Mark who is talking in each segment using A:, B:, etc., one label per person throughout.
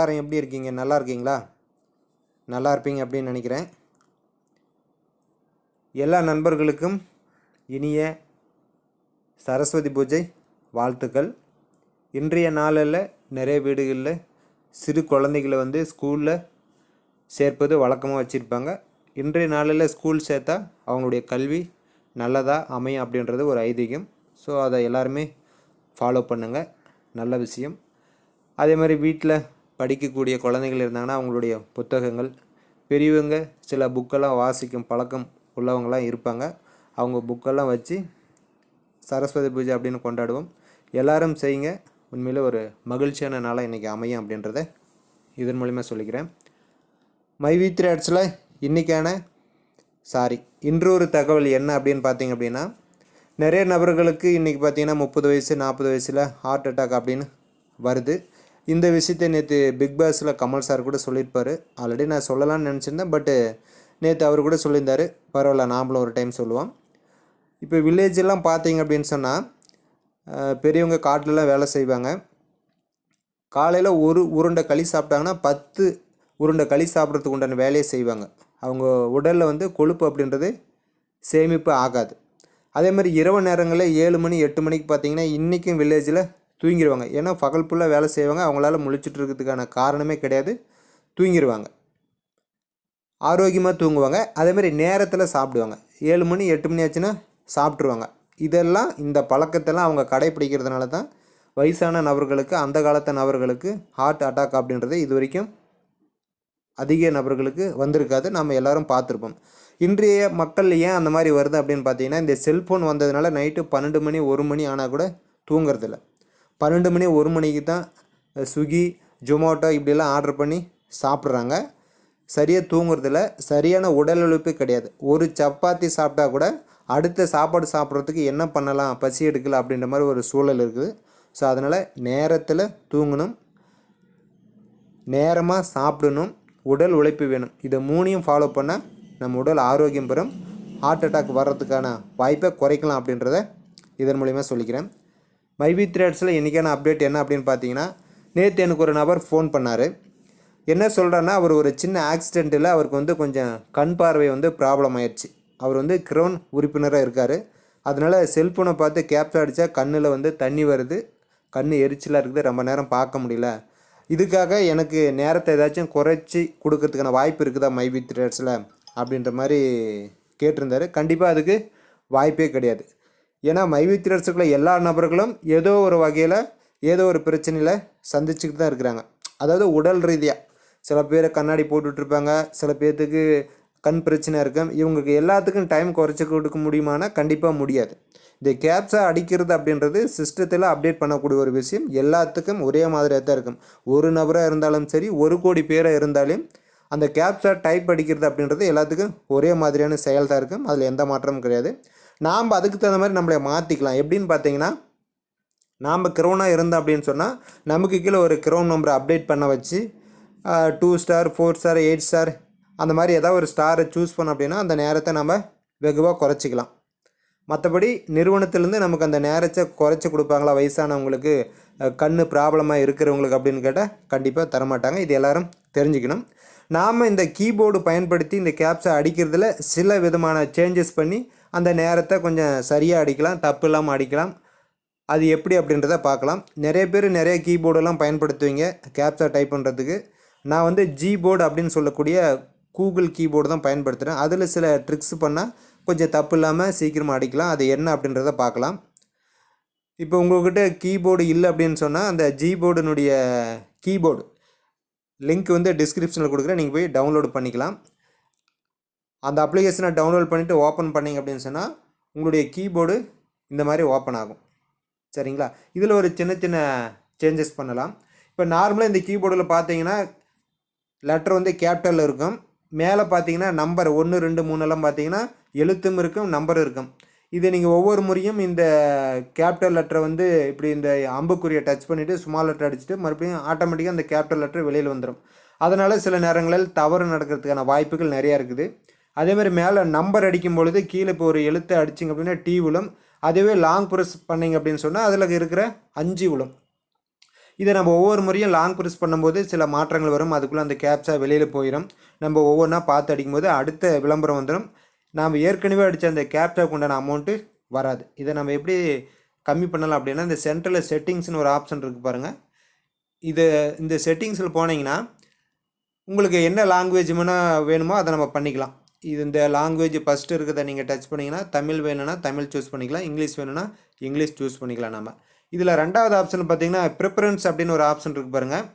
A: எல்லாரும் எப்படி இருக்கீங்க நல்லா இருக்கீங்களா நல்லா இருப்பீங்க அப்படின்னு நினைக்கிறேன் எல்லா நண்பர்களுக்கும் இனிய சரஸ்வதி பூஜை வாழ்த்துக்கள் இன்றைய நாளில் நிறைய வீடுகளில் சிறு குழந்தைகளை வந்து ஸ்கூலில் சேர்ப்பது வழக்கமாக வச்சுருப்பாங்க இன்றைய நாளில் ஸ்கூல் சேர்த்தா அவங்களுடைய கல்வி நல்லதாக அமையும் அப்படின்றது ஒரு ஐதீகம் ஸோ அதை எல்லாருமே ஃபாலோ பண்ணுங்கள் நல்ல விஷயம் அதே மாதிரி வீட்டில் படிக்கக்கூடிய குழந்தைகள் இருந்தாங்கன்னா அவங்களுடைய புத்தகங்கள் பெரியவங்க சில புக்கெல்லாம் வாசிக்கும் பழக்கம் உள்ளவங்களாம் இருப்பாங்க அவங்க புக்கெல்லாம் வச்சு சரஸ்வதி பூஜை அப்படின்னு கொண்டாடுவோம் எல்லாரும் செய்யுங்க உண்மையில் ஒரு மகிழ்ச்சியான நாளாக இன்றைக்கி அமையும் அப்படின்றத இதன் மூலிமா சொல்லிக்கிறேன் மை வி த்ரீ ஆட்ஸில் இன்றைக்கான சாரி இன்றொரு தகவல் என்ன அப்படின்னு பார்த்தீங்க அப்படின்னா நிறைய நபர்களுக்கு இன்றைக்கி பார்த்திங்கன்னா முப்பது வயசு நாற்பது வயசில் ஹார்ட் அட்டாக் அப்படின்னு வருது இந்த விஷயத்தை நேற்று பிக் பாஸில் கமல் சார் கூட சொல்லியிருப்பார் ஆல்ரெடி நான் சொல்லலாம்னு நினச்சிருந்தேன் பட்டு நேற்று அவர் கூட சொல்லியிருந்தார் பரவாயில்ல நாமளும் ஒரு டைம் சொல்லுவோம் இப்போ வில்லேஜெல்லாம் பார்த்தீங்க அப்படின்னு சொன்னால் பெரியவங்க காட்டிலலாம் வேலை செய்வாங்க காலையில் ஒரு உருண்டை களி சாப்பிட்டாங்கன்னா பத்து உருண்டை களி சாப்பிட்றதுக்கு உண்டான வேலையை செய்வாங்க அவங்க உடலில் வந்து கொழுப்பு அப்படின்றது சேமிப்பு ஆகாது அதே மாதிரி இரவு நேரங்களில் ஏழு மணி எட்டு மணிக்கு பார்த்தீங்கன்னா இன்றைக்கும் வில்லேஜில் தூங்கிடுவாங்க ஏன்னா பகல் ஃபுல்லாக வேலை செய்வாங்க அவங்களால முழிச்சிட்டு இருக்கிறதுக்கான காரணமே கிடையாது தூங்கிடுவாங்க ஆரோக்கியமாக தூங்குவாங்க அதேமாதிரி நேரத்தில் சாப்பிடுவாங்க ஏழு மணி எட்டு மணி ஆச்சுன்னா சாப்பிட்ருவாங்க இதெல்லாம் இந்த பழக்கத்தெல்லாம் அவங்க கடைப்பிடிக்கிறதுனால தான் வயசான நபர்களுக்கு அந்த காலத்து நபர்களுக்கு ஹார்ட் அட்டாக் அப்படின்றது இது வரைக்கும் அதிக நபர்களுக்கு வந்திருக்காது நம்ம எல்லோரும் பார்த்துருப்போம் இன்றைய மக்கள் ஏன் அந்த மாதிரி வருது அப்படின்னு பார்த்தீங்கன்னா இந்த செல்ஃபோன் வந்ததுனால நைட்டு பன்னெண்டு மணி ஒரு மணி ஆனால் கூட தூங்குறதில்ல பன்னெண்டு மணி ஒரு மணிக்கு தான் ஸ்விக்கி ஜொமோட்டோ இப்படிலாம் ஆர்டர் பண்ணி சாப்பிட்றாங்க சரியாக தூங்குறதில்ல சரியான உடல் உழைப்பு கிடையாது ஒரு சப்பாத்தி சாப்பிட்டா கூட அடுத்த சாப்பாடு சாப்பிட்றதுக்கு என்ன பண்ணலாம் பசி எடுக்கல அப்படின்ற மாதிரி ஒரு சூழல் இருக்குது ஸோ அதனால் நேரத்தில் தூங்கணும் நேரமாக சாப்பிடணும் உடல் உழைப்பு வேணும் இதை மூணையும் ஃபாலோ பண்ணால் நம்ம உடல் ஆரோக்கியம் பெறும் ஹார்ட் அட்டாக் வர்றதுக்கான வாய்ப்பை குறைக்கலாம் அப்படின்றத இதன் மூலிமா சொல்லிக்கிறேன் மைவி த்ரேட்ஸில் இன்றைக்கான அப்டேட் என்ன அப்படின்னு பார்த்தீங்கன்னா நேற்று எனக்கு ஒரு நபர் ஃபோன் பண்ணார் என்ன சொல்கிறான்னா அவர் ஒரு சின்ன ஆக்சிடெண்ட்டில் அவருக்கு வந்து கொஞ்சம் கண் பார்வை வந்து ப்ராப்ளம் ஆயிடுச்சு அவர் வந்து கிரௌன் உறுப்பினராக இருக்கார் அதனால் செல்ஃபோனை பார்த்து கேப்சர் அடித்தா கண்ணில் வந்து தண்ணி வருது கண் எரிச்சலாக இருக்குது ரொம்ப நேரம் பார்க்க முடியல இதுக்காக எனக்கு நேரத்தை ஏதாச்சும் குறைச்சி கொடுக்கறதுக்கான வாய்ப்பு இருக்குதா மைபி த்ரேட்ஸில் அப்படின்ற மாதிரி கேட்டிருந்தார் கண்டிப்பாக அதுக்கு வாய்ப்பே கிடையாது ஏன்னா மைவித்திரர்ஸுக்குள்ள எல்லா நபர்களும் ஏதோ ஒரு வகையில் ஏதோ ஒரு பிரச்சனையில் சந்திச்சுக்கிட்டு தான் இருக்கிறாங்க அதாவது உடல் ரீதியாக சில பேர் கண்ணாடி போட்டுட்ருப்பாங்க சில பேர்த்துக்கு கண் பிரச்சனை இருக்கும் இவங்களுக்கு எல்லாத்துக்கும் டைம் குறைச்சி கொடுக்க முடியுமானா கண்டிப்பாக முடியாது இந்த கேப்ஸை அடிக்கிறது அப்படின்றது சிஸ்டத்தில் அப்டேட் பண்ணக்கூடிய ஒரு விஷயம் எல்லாத்துக்கும் ஒரே மாதிரியாக தான் இருக்கும் ஒரு நபராக இருந்தாலும் சரி ஒரு கோடி பேராக இருந்தாலும் அந்த கேப்ஸை டைப் அடிக்கிறது அப்படின்றது எல்லாத்துக்கும் ஒரே மாதிரியான செயல் தான் இருக்கும் அதில் எந்த மாற்றமும் கிடையாது நாம் அதுக்கு தகுந்த மாதிரி நம்மளை மாற்றிக்கலாம் எப்படின்னு பார்த்தீங்கன்னா நாம் க்ரோனாக இருந்தோம் அப்படின்னு சொன்னால் நமக்கு கீழே ஒரு க்ரோன் நம்பரை அப்டேட் பண்ண வச்சு two star four star eight star அந்த மாதிரி ஏதாவது ஒரு ஸ்டாரை சூஸ் பண்ணோம் அப்படின்னா அந்த நேரத்தை நம்ம வெகுவாக குறைச்சிக்கலாம் மற்றபடி நிறுவனத்திலேருந்து நமக்கு அந்த நேரத்தை குறைச்சி கொடுப்பாங்களா வயசானவங்களுக்கு கண் ப்ராப்ளமாக இருக்கிறவங்களுக்கு அப்படின்னு கேட்டால் கண்டிப்பாக தரமாட்டாங்க இது எல்லோரும் தெரிஞ்சுக்கணும் நாம் இந்த கீபோர்டு பயன்படுத்தி இந்த கேப்ஸை அடிக்கிறதுல சில விதமான சேஞ்சஸ் பண்ணி அந்த நேரத்தை கொஞ்சம் சரியாக அடிக்கலாம் தப்பு இல்லாமல் அடிக்கலாம் அது எப்படி அப்படின்றத பார்க்கலாம் நிறைய பேர் நிறைய கீபோர்டெல்லாம் பயன்படுத்துவீங்க கேப்சா டைப் பண்ணுறதுக்கு நான் வந்து ஜிபோர்டு அப்படின்னு சொல்லக்கூடிய கூகுள் கீபோர்டு தான் பயன்படுத்துகிறேன் அதில் சில ட்ரிக்ஸ் பண்ணால் கொஞ்சம் தப்பு இல்லாமல் சீக்கிரமாக அடிக்கலாம் அது என்ன அப்படின்றத பார்க்கலாம் இப்போ உங்கள்கிட்ட கீபோர்டு இல்லை அப்படின்னு சொன்னால் அந்த ஜிபோர்டினுடைய கீபோர்டு லிங்க் வந்து டிஸ்கிரிப்ஷனில் கொடுக்குறேன் நீங்கள் போய் டவுன்லோடு பண்ணிக்கலாம் அந்த அப்ளிகேஷனை டவுன்லோட் பண்ணிவிட்டு ஓப்பன் பண்ணிங்க அப்படின்னு சொன்னால் உங்களுடைய கீபோர்டு இந்த மாதிரி ஓப்பன் ஆகும் சரிங்களா இதில் ஒரு சின்ன சின்ன சேஞ்சஸ் பண்ணலாம் இப்போ நார்மலாக இந்த கீபோர்டில் பார்த்தீங்கன்னா லெட்டர் வந்து கேப்டலில் இருக்கும் மேலே பார்த்தீங்கன்னா நம்பர் ஒன்று ரெண்டு மூணுலாம் பார்த்தீங்கன்னா எழுத்தும் இருக்கும் நம்பரும் இருக்கும் இது நீங்கள் ஒவ்வொரு முறையும் இந்த கேப்டல் லெட்டரை வந்து இப்படி இந்த அம்புக்குரியை டச் பண்ணிவிட்டு சுமால் லெட்டர் அடிச்சுட்டு மறுபடியும் ஆட்டோமேட்டிக்காக அந்த கேப்டல் லெட்டர் வெளியில் வந்துடும் அதனால் சில நேரங்களில் தவறு நடக்கிறதுக்கான வாய்ப்புகள் நிறையா இருக்குது அதேமாதிரி மேலே நம்பர் அடிக்கும் பொழுது கீழே இப்போ ஒரு எழுத்து அடிச்சிங்க அப்படின்னா டி உளம் அதுவே லாங் ப்ரெஸ் பண்ணிங்க அப்படின்னு சொன்னால் அதில் இருக்கிற அஞ்சு உளம் இதை நம்ம ஒவ்வொரு முறையும் லாங் ப்ரெஸ் பண்ணும்போது சில மாற்றங்கள் வரும் அதுக்குள்ளே அந்த கேப்ஸாக வெளியில் போயிடும் நம்ம ஒவ்வொன்றா பார்த்து அடிக்கும்போது அடுத்த விளம்பரம் வந்துடும் நாம் ஏற்கனவே அடித்த அந்த கேப்சாவுக்கு உண்டான அமௌண்ட்டு வராது இதை நம்ம எப்படி கம்மி பண்ணலாம் அப்படின்னா இந்த சென்ட்ரலில் செட்டிங்ஸ்னு ஒரு ஆப்ஷன் இருக்குது பாருங்கள் இது இந்த செட்டிங்ஸில் போனீங்கன்னா உங்களுக்கு என்ன லாங்குவேஜ் வேணுமோ அதை நம்ம பண்ணிக்கலாம் இது இந்த லாங்குவேஜ் ஃபஸ்ட்டு இருக்கிறத நீங்கள் டச் பண்ணிங்கன்னா தமிழ் வேணும்னா தமிழ் சூஸ் பண்ணிக்கலாம் இங்கிலீஷ் வேணும்னா இங்கிலீஷ் சூஸ் பண்ணிக்கலாம் நம்ம இதில் ரெண்டாவது ஆப்ஷன் பார்த்திங்கன்னா ப்ரிஃபரன்ஸ் அப்படின்னு ஒரு ஆப்ஷன் இருக்குது பாருங்கள்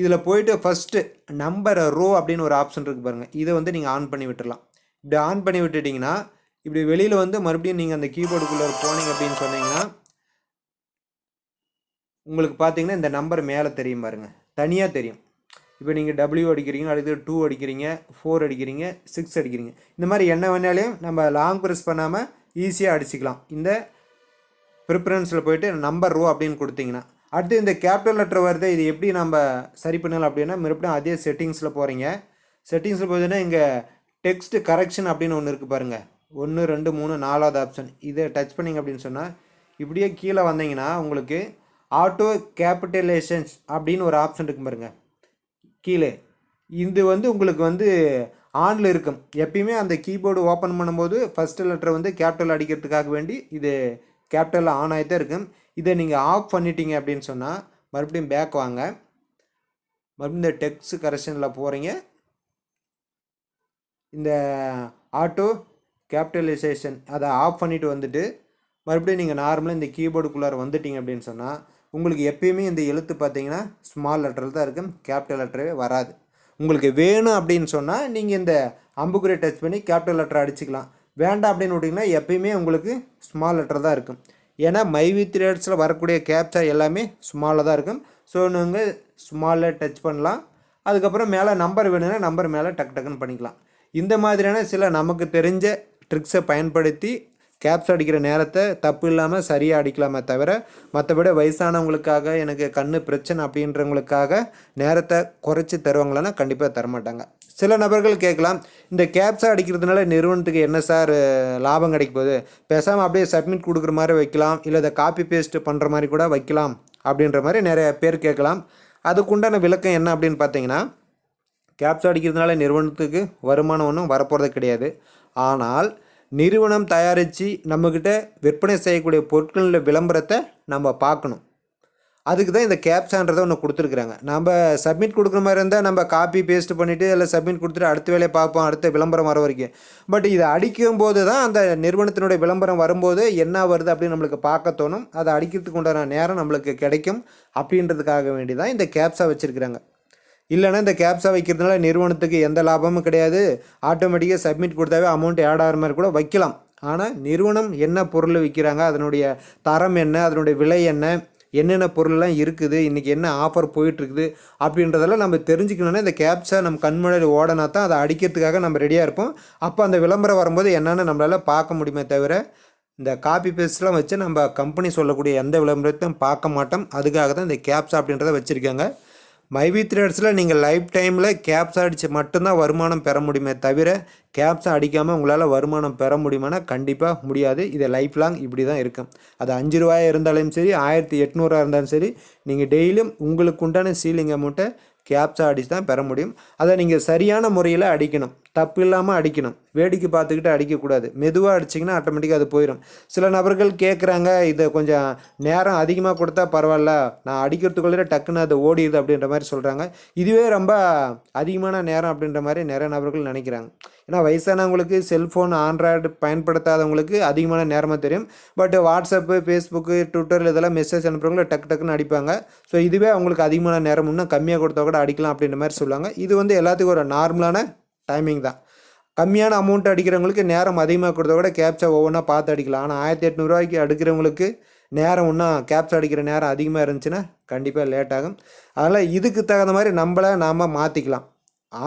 A: இதில் போயிட்டு ஃபஸ்ட்டு நம்பர் ரோ அப்படின்னு ஒரு ஆப்ஷன் இருக்குது பாருங்கள் இதை வந்து நீங்கள் ஆன் பண்ணி விட்டுடலாம் இப்படி ஆன் பண்ணி விட்டுட்டிங்கன்னா இப்படி வெளியில் வந்து மறுபடியும் நீங்கள் அந்த கீபோர்டுக்குள்ளே போனீங்க அப்படின்னு சொன்னீங்கன்னா உங்களுக்கு பார்த்தீங்கன்னா இந்த நம்பர் மேலே தெரியும் பாருங்கள் தனியாக தெரியும் இப்போ நீங்கள் டபிள்யூ அடிக்கிறீங்க அடுத்து டூ அடிக்கிறீங்க ஃபோர் அடிக்கிறீங்க சிக்ஸ் அடிக்கிறீங்க இந்த மாதிரி என்ன வேணாலையும் நம்ம லாங் ப்ரெஸ் பண்ணாமல் ஈஸியாக அடிச்சிக்கலாம் இந்த ப்ரிஃபரன்ஸில் போயிட்டு நம்பர் ரோ அப்படின்னு கொடுத்தீங்கன்னா அடுத்து இந்த கேபிட்டல் லெட்டர் வருது இது எப்படி நம்ம சரி பண்ணலாம் அப்படின்னா மறுபடியும் அதே செட்டிங்ஸில் போகிறீங்க செட்டிங்ஸில் போயிட்டுன்னா இங்கே டெக்ஸ்ட் கரெக்ஷன் அப்படின்னு ஒன்று இருக்குது பாருங்கள் ஒன்று ரெண்டு மூணு நாலாவது ஆப்ஷன் இதை டச் பண்ணிங்க அப்படின்னு சொன்னால் இப்படியே கீழே வந்தீங்கன்னா உங்களுக்கு ஆட்டோ கேபிட்டலேஷன்ஸ் அப்படின்னு ஒரு ஆப்ஷன் இருக்கு பாருங்கள் கீழே இது வந்து உங்களுக்கு வந்து ஆனில் இருக்கும் எப்பயுமே அந்த கீபோர்டு ஓப்பன் பண்ணும்போது ஃபஸ்ட்டு லெட்டர் வந்து கேப்டல் அடிக்கிறதுக்காக வேண்டி இது கேப்டலில் ஆன் ஆகி தான் இருக்கும் இதை நீங்கள் ஆஃப் பண்ணிட்டீங்க அப்படின்னு சொன்னால் மறுபடியும் பேக் வாங்க மறுபடியும் இந்த டெக்ஸ்ட் கரெக்ஷனில் போகிறீங்க இந்த ஆட்டோ கேபிட்டலைசேஷன் அதை ஆஃப் பண்ணிவிட்டு வந்துட்டு மறுபடியும் நீங்கள் நார்மலாக இந்த கீபோர்டுக்குள்ளார வந்துட்டீங்க அப்படின்னு சொன்னால் உங்களுக்கு எப்பயுமே இந்த எழுத்து பார்த்தீங்கன்னா ஸ்மால் லெட்டரில் தான் இருக்கும் கேபிட்டல் லெட்டரே வராது உங்களுக்கு வேணும் அப்படின்னு சொன்னால் நீங்கள் இந்த அம்புக்குரிய டச் பண்ணி கேபிட்டல் லெட்டர் அடிச்சுக்கலாம் வேண்டாம் அப்படின்னு விட்டிங்கன்னா எப்பயுமே உங்களுக்கு ஸ்மால் லெட்டர் தான் இருக்கும் ஏன்னா மை வித் ரேட்ஸில் வரக்கூடிய கேப்சா எல்லாமே ஸ்மாலில் தான் இருக்கும் ஸோ நீங்கள் ஸ்மாலில் டச் பண்ணலாம் அதுக்கப்புறம் மேலே நம்பர் வேணும்னா நம்பர் மேலே டக்கு டக்குன்னு பண்ணிக்கலாம் இந்த மாதிரியான சில நமக்கு தெரிஞ்ச ட்ரிக்ஸை பயன்படுத்தி கேப்ஸ் அடிக்கிற நேரத்தை தப்பு இல்லாமல் சரியாக அடிக்கலாமே தவிர மற்றபடி வயசானவங்களுக்காக எனக்கு கண் பிரச்சனை அப்படின்றவங்களுக்காக நேரத்தை குறைச்சி தருவாங்களான்னா கண்டிப்பாக தரமாட்டாங்க சில நபர்கள் கேட்கலாம் இந்த கேப்ஸாக அடிக்கிறதுனால நிறுவனத்துக்கு என்ன சார் லாபம் கிடைக்க போகுது பேசாமல் அப்படியே சப்மிட் கொடுக்குற மாதிரி வைக்கலாம் இல்லை அதை காப்பி பேஸ்ட் பண்ணுற மாதிரி கூட வைக்கலாம் அப்படின்ற மாதிரி நிறைய பேர் கேட்கலாம் அதுக்குண்டான விளக்கம் என்ன அப்படின்னு பார்த்தீங்கன்னா கேப்ஸ் அடிக்கிறதுனால நிறுவனத்துக்கு வருமானம் ஒன்றும் வரப்போகிறது கிடையாது ஆனால் நிறுவனம் தயாரித்து நம்மக்கிட்ட விற்பனை செய்யக்கூடிய பொருட்களில் விளம்பரத்தை நம்ம பார்க்கணும் அதுக்கு தான் இந்த கேப்ஸான்றதை ஒன்று கொடுத்துருக்குறாங்க நம்ம சப்மிட் கொடுக்குற மாதிரி இருந்தால் நம்ம காப்பி பேஸ்ட் பண்ணிவிட்டு அதில் சப்மிட் கொடுத்துட்டு அடுத்த வேலையை பார்ப்போம் அடுத்த விளம்பரம் வர வரைக்கும் பட் இதை அடிக்கும் போது தான் அந்த நிறுவனத்தினுடைய விளம்பரம் வரும்போது என்ன வருது அப்படின்னு நம்மளுக்கு பார்க்க தோணும் அதை அடிக்கிறதுக்கு உண்டான நேரம் நம்மளுக்கு கிடைக்கும் அப்படின்றதுக்காக வேண்டி தான் இந்த கேப்ஸாக வச்சுருக்குறாங்க இல்லைனா இந்த கேப்ஸாக வைக்கிறதுனால நிறுவனத்துக்கு எந்த லாபமும் கிடையாது ஆட்டோமேட்டிக்காக சப்மிட் கொடுத்தாவே அமௌண்ட் ஆட் ஆகிற மாதிரி கூட வைக்கலாம் ஆனால் நிறுவனம் என்ன பொருள் விற்கிறாங்க அதனுடைய தரம் என்ன அதனுடைய விலை என்ன என்னென்ன பொருள்லாம் இருக்குது இன்றைக்கி என்ன ஆஃபர் போயிட்டுருக்குது அப்படின்றதெல்லாம் நம்ம தெரிஞ்சுக்கணுன்னா இந்த கேப்ஸை நம்ம கண்முனையில் ஓடனா தான் அதை அடிக்கிறதுக்காக நம்ம ரெடியாக இருப்போம் அப்போ அந்த விளம்பரம் வரும்போது என்னென்னு நம்மளால் பார்க்க முடியுமே தவிர இந்த காப்பி பேஸ்ட்லாம் வச்சு நம்ம கம்பெனி சொல்லக்கூடிய எந்த விளம்பரத்தையும் பார்க்க மாட்டோம் அதுக்காக தான் இந்த கேப்ஸ் அப்படின்றத வச்சுருக்காங்க மைவி த்ரேட்ஸில் நீங்கள் லைஃப் டைமில் கேப்ஸ் அடித்து மட்டும்தான் வருமானம் பெற முடியுமே தவிர கேப்ஸை அடிக்காமல் உங்களால் வருமானம் பெற முடியுமானா கண்டிப்பாக முடியாது இதை லைஃப் லாங் இப்படி தான் இருக்கும் அது அஞ்சு ரூபாய் இருந்தாலும் சரி ஆயிரத்தி எட்நூறுவா இருந்தாலும் சரி நீங்கள் டெய்லியும் உங்களுக்கு உண்டான சீலிங் அமௌண்ட்டை கேப்ஸை அடித்து தான் பெற முடியும் அதை நீங்கள் சரியான முறையில் அடிக்கணும் தப்பு இல்லாமல் அடிக்கணும் வேடிக்கை பார்த்துக்கிட்டு அடிக்கக்கூடாது மெதுவாக அடிச்சிங்கன்னா ஆட்டோமேட்டிக்காக அது போயிடும் சில நபர்கள் கேட்குறாங்க இதை கொஞ்சம் நேரம் அதிகமாக கொடுத்தா பரவாயில்ல நான் அடிக்கிறதுக்குள்ளே டக்குன்னு அதை ஓடிடுது அப்படின்ற மாதிரி சொல்கிறாங்க இதுவே ரொம்ப அதிகமான நேரம் அப்படின்ற மாதிரி நிறைய நபர்கள் நினைக்கிறாங்க ஏன்னா வயசானவங்களுக்கு செல்ஃபோன் ஆண்ட்ராய்டு பயன்படுத்தாதவங்களுக்கு அதிகமான நேரமாக தெரியும் பட் வாட்ஸ்அப்பு ஃபேஸ்புக்கு ட்விட்டர் இதெல்லாம் மெசேஜ் அனுப்புகிறவங்கள டக்கு டக்குன்னு அடிப்பாங்க ஸோ இதுவே அவங்களுக்கு அதிகமான நேரம் இன்னும் கம்மியாக கொடுத்தா கூட அடிக்கலாம் அப்படின்ற மாதிரி சொல்லுவாங்க இது வந்து எல்லாத்துக்கும் ஒரு நார்மலான டைமிங் தான் கம்மியான அமௌண்ட் அடிக்கிறவங்களுக்கு நேரம் அதிகமாக கொடுத்த விட கேப்சா ஒவ்வொன்றா பார்த்து அடிக்கலாம் ஆனால் ஆயிரத்தி எட்நூறுவாய்க்கு அடிக்கிறவங்களுக்கு நேரம் ஒன்றா கேப்ஸ் அடிக்கிற நேரம் அதிகமாக இருந்துச்சுன்னா கண்டிப்பாக லேட் ஆகும் அதனால் இதுக்கு தகுந்த மாதிரி நம்மளை நாம் மாற்றிக்கலாம்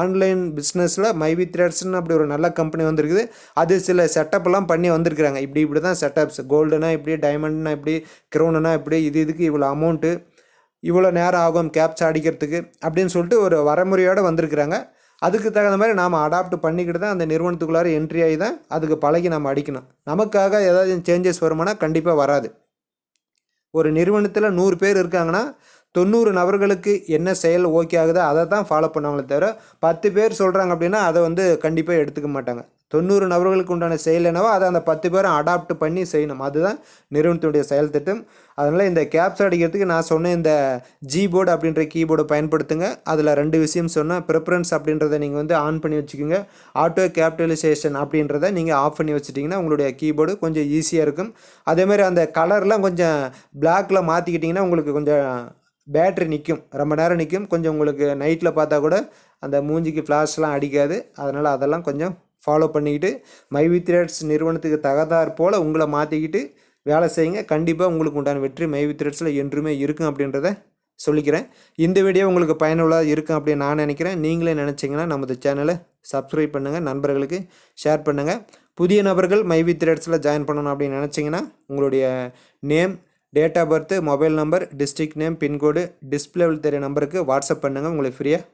A: ஆன்லைன் பிஸ்னஸில் மைவி த்ரெட்ஸ்னு அப்படி ஒரு நல்ல கம்பெனி வந்திருக்குது அது சில செட்டப்லாம் பண்ணி வந்திருக்கிறாங்க இப்படி இப்படி தான் செட்டப்ஸ் கோல்டுனா இப்படி டைமண்ட்னா இப்படி க்ரௌனுனா இப்படி இது இதுக்கு இவ்வளோ அமௌண்ட்டு இவ்வளோ நேரம் ஆகும் கேப்ச அடிக்கிறதுக்கு அப்படின்னு சொல்லிட்டு ஒரு வரமுறையோடு வந்திருக்கிறாங்க அதுக்கு தகுந்த மாதிரி நாம் அடாப்ட் பண்ணிக்கிட்டு தான் அந்த நிறுவனத்துக்குள்ளார என்ட்ரி ஆகி தான் அதுக்கு பழகி நம்ம அடிக்கணும் நமக்காக ஏதாவது சேஞ்சஸ் வருமானா கண்டிப்பாக வராது ஒரு நிறுவனத்தில் நூறு பேர் இருக்காங்கன்னா தொண்ணூறு நபர்களுக்கு என்ன செயல் ஓகே ஆகுதோ அதை தான் ஃபாலோ பண்ணுவாங்களே தவிர பத்து பேர் சொல்கிறாங்க அப்படின்னா அதை வந்து கண்டிப்பாக எடுத்துக்க மாட்டாங்க தொண்ணூறு நபர்களுக்கு உண்டான செயல் என்னவோ அதை அந்த பத்து பேரும் அடாப்ட் பண்ணி செய்யணும் அதுதான் நிறுவனத்துடைய செயல் திட்டம் அதனால் இந்த கேப்ஸ் அடிக்கிறதுக்கு நான் சொன்ன இந்த ஜிபோர்டு அப்படின்ற கீபோர்டை பயன்படுத்துங்க அதில் ரெண்டு விஷயம் சொன்னால் ப்ரிஃபரன்ஸ் அப்படின்றத நீங்கள் வந்து ஆன் பண்ணி வச்சுக்கோங்க ஆட்டோ கேபிட்டலைசேஷன் அப்படின்றத நீங்கள் ஆஃப் பண்ணி வச்சுட்டிங்கன்னா உங்களுடைய கீபோர்டு கொஞ்சம் ஈஸியாக இருக்கும் அதேமாதிரி அந்த கலர்லாம் கொஞ்சம் பிளாக்கில் மாற்றிக்கிட்டிங்கன்னா உங்களுக்கு கொஞ்சம் பேட்ரி நிற்கும் ரொம்ப நேரம் நிற்கும் கொஞ்சம் உங்களுக்கு நைட்டில் பார்த்தா கூட அந்த மூஞ்சிக்கு ஃப்ளாஷ்லாம் அடிக்காது அதனால் அதெல்லாம் கொஞ்சம் ஃபாலோ பண்ணிக்கிட்டு மை வித்ரேட்ஸ் நிறுவனத்துக்கு தகதார் போல் உங்களை மாற்றிக்கிட்டு வேலை செய்யுங்க கண்டிப்பாக உங்களுக்கு உண்டான வெற்றி மை வித்ரேட்ஸில் என்றுமே இருக்கும் அப்படின்றத சொல்லிக்கிறேன் இந்த வீடியோ உங்களுக்கு பயனுள்ளதாக இருக்கும் அப்படின்னு நான் நினைக்கிறேன் நீங்களே நினச்சிங்கன்னா நமது சேனலை சப்ஸ்கிரைப் பண்ணுங்கள் நண்பர்களுக்கு ஷேர் பண்ணுங்கள் புதிய நபர்கள் மை வித் ரேட்ஸில் ஜாயின் பண்ணணும் அப்படின்னு நினச்சிங்கன்னா உங்களுடைய name date of birth mobile number district name pincode டிஸ்பிளேவில் தெரிய நம்பருக்கு வாட்ஸ்அப் பண்ணுங்கள் உங்களுக்கு ஃப்ரீயாக